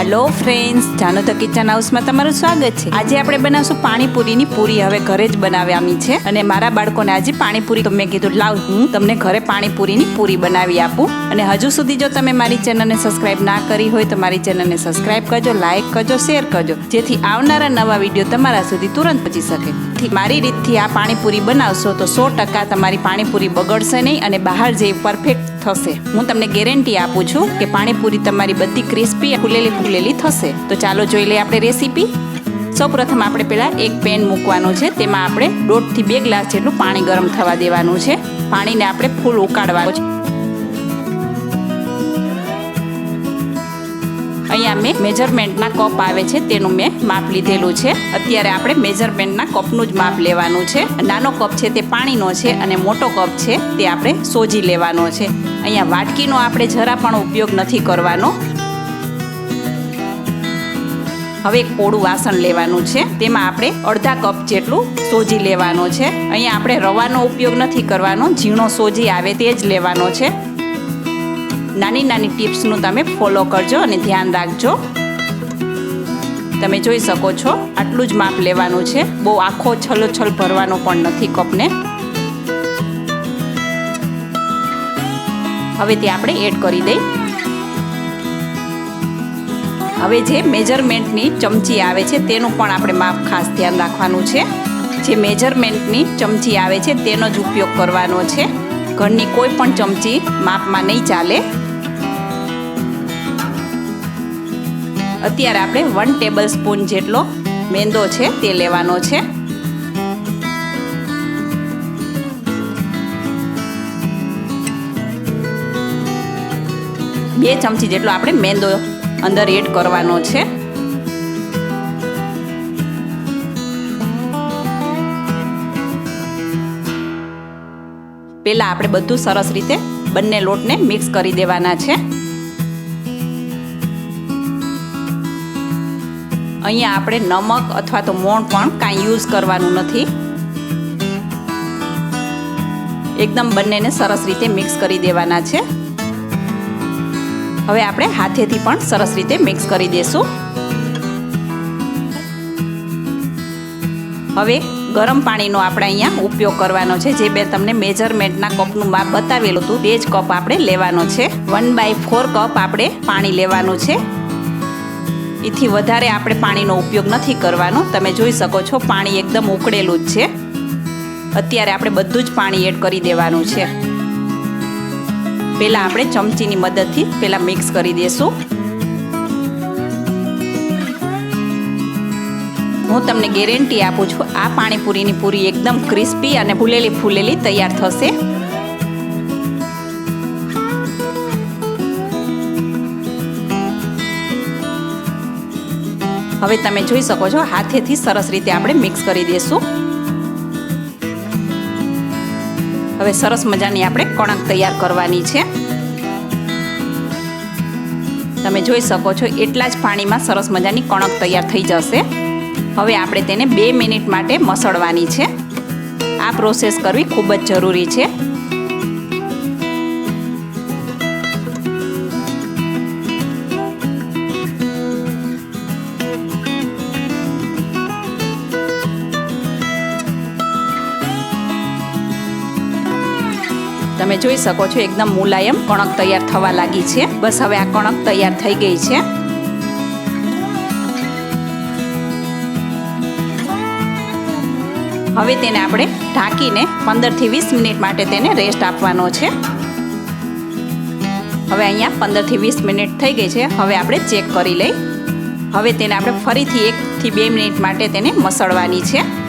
Hello friends જાનો તો kitchen હાઉસમાં તમારું સ્વાગત છે. આજે આપણે બનાવશું પાણીપુરીની પૂરી. હવે ઘરે જ બનાવવાની છે. અને મારા બાળકોને આજે પાણીપુરી તો કીધું, લાવ હું તમને ઘરે પાણીપુરીની પૂરી બનાવી આપું. અને હજુ સુધી જો તમે મારી ચેનલને સબસ્ક્રાઇબ ના કરી હોય, તો મારી ચેનલને સબસ્ક્રાઇબ કરજો લાઇક કરજો શેર કરજો. જેથી આવનારા નવા વીડિયો તમારા સુધી તુરંત પહોંચી શકે. મારી રીતથી આ પાણીપુરી બનાવશો તો સો ટકા તમારી પાણીપુરી બગડશે નહીં અને બહાર જેવી પરફેક્ટ થશે. હું તમને ગેરંટી આપું છું કે પાણીપુરી તમારી બધી ક્રિસ્પી, ફૂલેલી ફૂલેલી થશે. તો ચાલો જોઈ લઈએ આપણે રેસીપી. સૌપ્રથમ આપણે પહેલાં એક પેન મૂકવાનું છે. તેમાં આપણે દોઢથી બે ગ્લાસ જેટલું પાણી ગરમ થવા દેવાનું છે. પાણીને આપણે ફૂલ ઉકાળવાનું છે. અહીંયા મેં મેજરમેન્ટના કપ આવે છે, તેનું મેં માપ લીધેલું છે. અત્યારે આપણે મેજરમેન્ટના કપનું જ માપ લેવાનું છે. નાનો કપ છે તે પાણીનો છે અને મોટો કપ છે તે આપણે સોજી લેવાનો છે. અહીંયા વાટકીનો આપણે જરા પણ ઉપયોગ નથી કરવાનો. હવે એક પોળું વાસણ લેવાનું છે. તેમાં આપણે અડધા કપ જેટલું સોજી લેવાનો છે. અહીંયા આપણે રવાનો ઉપયોગ નથી કરવાનો. ઝીણો સોજી આવે તે જ લેવાનો છે. નાની નાની ટિપ્સનું તમે ફોલો કરજો અને ધ્યાન રાખજો. તમે જોઈ શકો છો, આટલું જ માપ લેવાનું છે. બહુ આખો છલોછલ ભરવાનો પણ નથી કપને. હવે તે આપણે એડ કરી દઈ. હવે જે મેજરમેન્ટની ચમચી આવે છે તેનું પણ આપણે માપ ખાસ ધ્યાન રાખવાનું છે. જે મેજરમેન્ટની ચમચી આવે છે તેનો જ ઉપયોગ કરવાનો છે. ઘરની કોઈ પણ ચમચી માપમાં નહીં ચાલે. અત્યારે આપણે વન ટેબલ સ્પૂન જેટલો મેંદો છે તે લેવાનો છે. બે ચમચી જેટલો આપણે મેંદો અંદર એડ કરવાનો છે. પહેલાં આપણે બધું સરસ રીતે બંને લોટને મિક્સ કરી દેવાના છે. અહીંયા આપણે નમક અથવા તો મોણ પણ કાંઈ યુઝ કરવાનું નથી. એકદમ બંનેને સરસ રીતે મિક્સ કરી દેવાના છે. હવે આપણે હાથેથી પણ સરસ રીતે મિક્સ કરી દઈશું હવે ગરમ પાણીનો આપણે અહીંયા ઉપયોગ કરવાનો છે. જે બે તમને મેજરમેન્ટના કપનું માપ બતાવેલું હતું તે જ કપ આપણે લેવાનો છે. વન બાય ફોર કપ આપણે પાણી લેવાનું છે. એથી વધારે આપણે પાણીનો ઉપયોગ નથી કરવાનો. તમે જોઈ શકો છો, પાણી એકદમ ઉકળેલું જ છે. અત્યારે આપણે બધું જ પાણી એડ કરી દેવાનું છે. પહેલાં આપણે ચમચીની મદદથી પહેલાં મિક્સ કરી દઈશું હું તમને ગેરંટી આપું છું, આ પાણીપુરીની પૂરી એકદમ ક્રિસ્પી અને ફૂલેલી ફૂલેલી તૈયાર થશે. હવે તમે જોઈ શકો છો, હાથેથી સરસ રીતે આપણે મિક્સ કરી દઈશું હવે સરસ મજાની આપણે કણક તૈયાર કરવાની છે. તમે જોઈ શકો છો, એટલા જ પાણીમાં સરસ મજાની કણક તૈયાર થઈ જશે. હવે આપણે તેને બે મિનિટ માટે મસળવાની છે. આ પ્રોસેસ કરવી ખૂબ જ જરૂરી છે. તમે જોઈ શકો છો, એકદમ મુલાયમ કણક તૈયાર થવા લાગી છે. બસ હવે આ કણક તૈયાર થઈ ગઈ છે. હવે તેને આપણે ઢાંકીને પંદરથી વીસ મિનિટ માટે તેને રેસ્ટ આપવાનો છે. હવે અહીંયા પંદરથી વીસ મિનિટ થઈ ગઈ છે. હવે આપણે ચેક કરી લઈ. હવે તેને આપણે ફરીથી એકથી બે મિનિટ માટે તેને મસળવાની છે.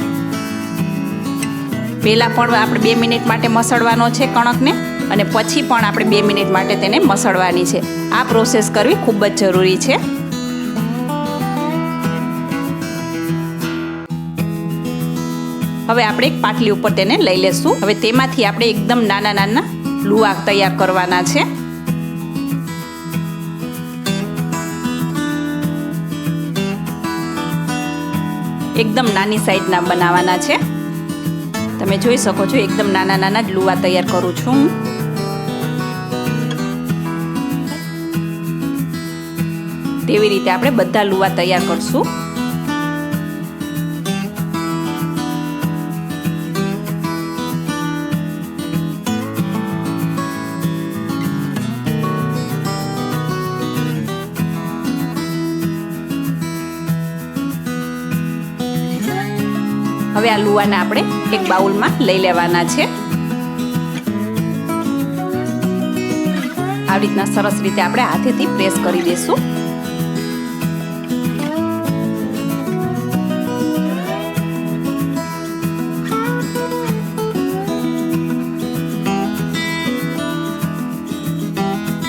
પહેલાં પણ આપણે બે મિનિટ માટે મસળવાનો છે કણકને અને પછી પણ આપણે બે મિનિટ માટે તેને મસળવાની છે. આ પ્રોસેસ કરવી ખૂબ જ જરૂરી છે. હવે આપણે એક પાટલી ઉપર તેને લઈ લેશું. હવે તેમાંથી આપણે એકદમ નાના નાના લુઆ તૈયાર કરવાના છે. એકદમ નાની સાઈઝના બનાવવાના છે. તમે જોઈ શકો છો, એકદમ નાના નાના જ લુવા તૈયાર કરું છું. તેવી રીતે આપણે બધા લુવા તૈયાર કરશું. હવે આ લુવાને આપણે એક બાઉલમાં લઈ લેવાના છે. આવી રીતના સરસ રીતે આપણે હાથેથી પ્રેસ કરી દઈશું.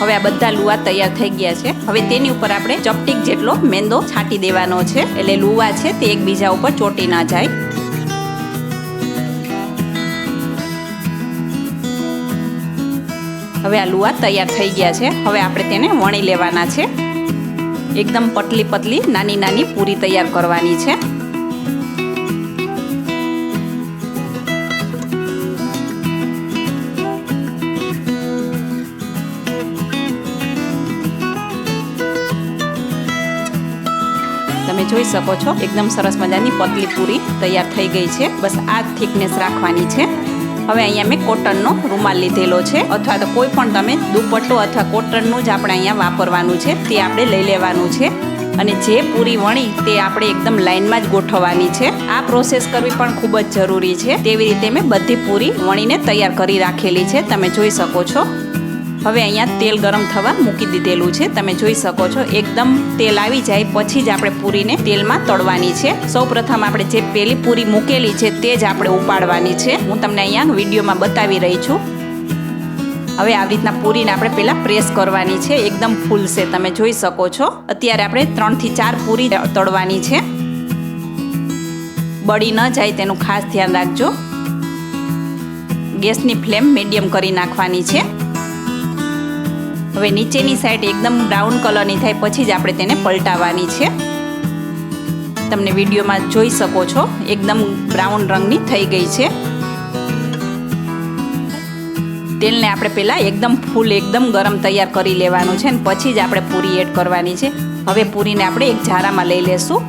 હવે આ બધા લુવા તૈયાર થઈ ગયા છે. હવે તેની ઉપર આપણે ચપટીક જેટલો મેંદો છાંટી દેવાનો છે. એટલે લુવા છે તે એકબીજા ઉપર ચોટી ના જાય. હવે આ લુવા તૈયાર થઈ ગયા છે. હવે આપણે તેને વણી લેવાના છે. એકદમ પતલી પતલી, નાની નાની પૂરી તૈયાર કરવાની છે. તમે જોઈ શકો છો, એકદમ સરસ મજાની પતલી પૂરી તૈયાર થઈ ગઈ છે. બસ આ થિકનેસ રાખવાની છે. હવે અહીંયા મેં કોટનનો રૂમાલ લીધેલો છે. અથવા તો કોઈ પણ તમે દુપટ્ટો અથવા કોટનનું જ આપણે અહીંયા વાપરવાનું છે, તે આપણે લઈ લેવાનું છે. અને જે પૂરી વણી તે આપણે એકદમ લાઇનમાં જ ગોઠવવાની છે. આ પ્રોસેસ કરવી પણ ખૂબ જ જરૂરી છે. તેવી રીતે મેં બધી પૂરી વણીને તૈયાર કરી રાખેલી છે. તમે જોઈ શકો છો. હવે અહીંયા તેલ ગરમ થવા મૂકી દીધેલું છે. તમે જોઈ શકો છો, એકદમ તેલ આવી જાય, પછી જ આપણે પૂરીને તેલમાં તળવાની છે. સૌ પ્રથમ આપણે જે પેલી પૂરી મૂકેલી છે તે જ આપણે ઉપાડવાની છે. હું તમને અહીંયા વિડીયોમાં બતાવી રહી છું. હવે આવી રીતના પૂરીને આપણે પહેલાં પ્રેસ કરવાની છે. એકદમ ફૂલશે, તમે જોઈ શકો છો. અત્યારે આપણે ત્રણથી ચાર પૂરી તળવાની છે. બળી ન જાય તેનું ખાસ ધ્યાન રાખજો. ગેસની ફ્લેમ મીડિયમ કરી નાખવાની છે. હવે નીચેની સાઈડ એકદમ બ્રાઉન કલરની થાય, પછી જ આપણે તેને પલટાવવાની છે. તમને વિડીયોમાં જોઈ શકો છો, એકદમ બ્રાઉન રંગની થઈ ગઈ છે. તેલને આપણે પહેલાં એકદમ ફૂલ, એકદમ ગરમ તૈયાર કરી લેવાનું છે અને પછી જ આપણે પૂરી એડ કરવાની છે. હવે પૂરીને આપણે એક ઝારામાં લઈ લેશું.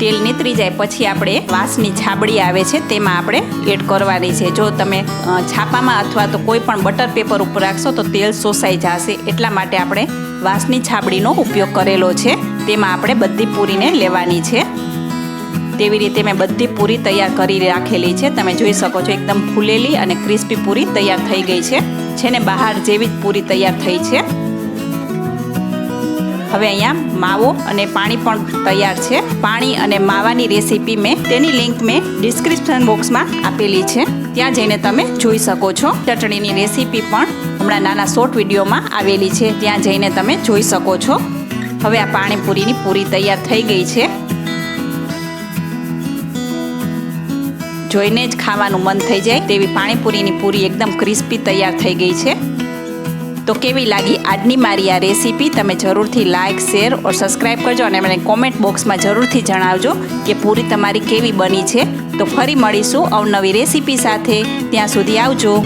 તેલ નીતરી જાય, પછી આપણે વાંસની છાબડી આવે છે, તેમાં આપણે એડ કરવાની છે. જો તમે છાપામાં અથવા તો કોઈ પણ બટર પેપર ઉપર રાખશો, તો તેલ શોષાઈ જશે. એટલા માટે આપણે વાંસની છાબડીનો ઉપયોગ કરેલો છે. તેમાં આપણે બધી પૂરીને લેવાની છે. તેવી રીતે મેં બધી પૂરી તૈયાર કરી રાખેલી છે. તમે જોઈ શકો છો, એકદમ ફૂલેલી અને ક્રિસ્પી પૂરી તૈયાર થઈ ગઈ છે. જેને બહાર જેવી જ પૂરી તૈયાર થઈ છે. હવે અહીંયા માવો અને પાણી પણ તૈયાર છે. પાણી અને માવાની રેસીપી મેં તેની લિંક મેં ડિસ્ક્રિપ્શન બોક્સમાં આપેલી છે. ત્યાં જઈને તમે જોઈ શકો છો. ચટણીની રેસીપી પણ હમણાં નાના શોર્ટ વિડીયોમાં આવેલી છે. ત્યાં જઈને તમે જોઈ શકો છો. હવે આ પાણીપુરીની પૂરી તૈયાર થઈ ગઈ છે. જોઈને જ ખાવાનું મન થઈ જાય તેવી પાણીપુરીની પૂરી એકદમ ક્રિસ્પી તૈયાર થઈ ગઈ છે. તો કેવી લાગી આજની મારી આ રેસીપી. તમે જરૂરથી લાઇક શેર ઓર સબસ્ક્રાઈબ કરજો અને મને કોમેન્ટ બોક્સમાં જરૂરથી જણાવજો કે પૂરી તમારી કેવી બની છે. તો ફરી મળીશું અવનવી રેસીપી સાથે. ત્યાં સુધી આવજો.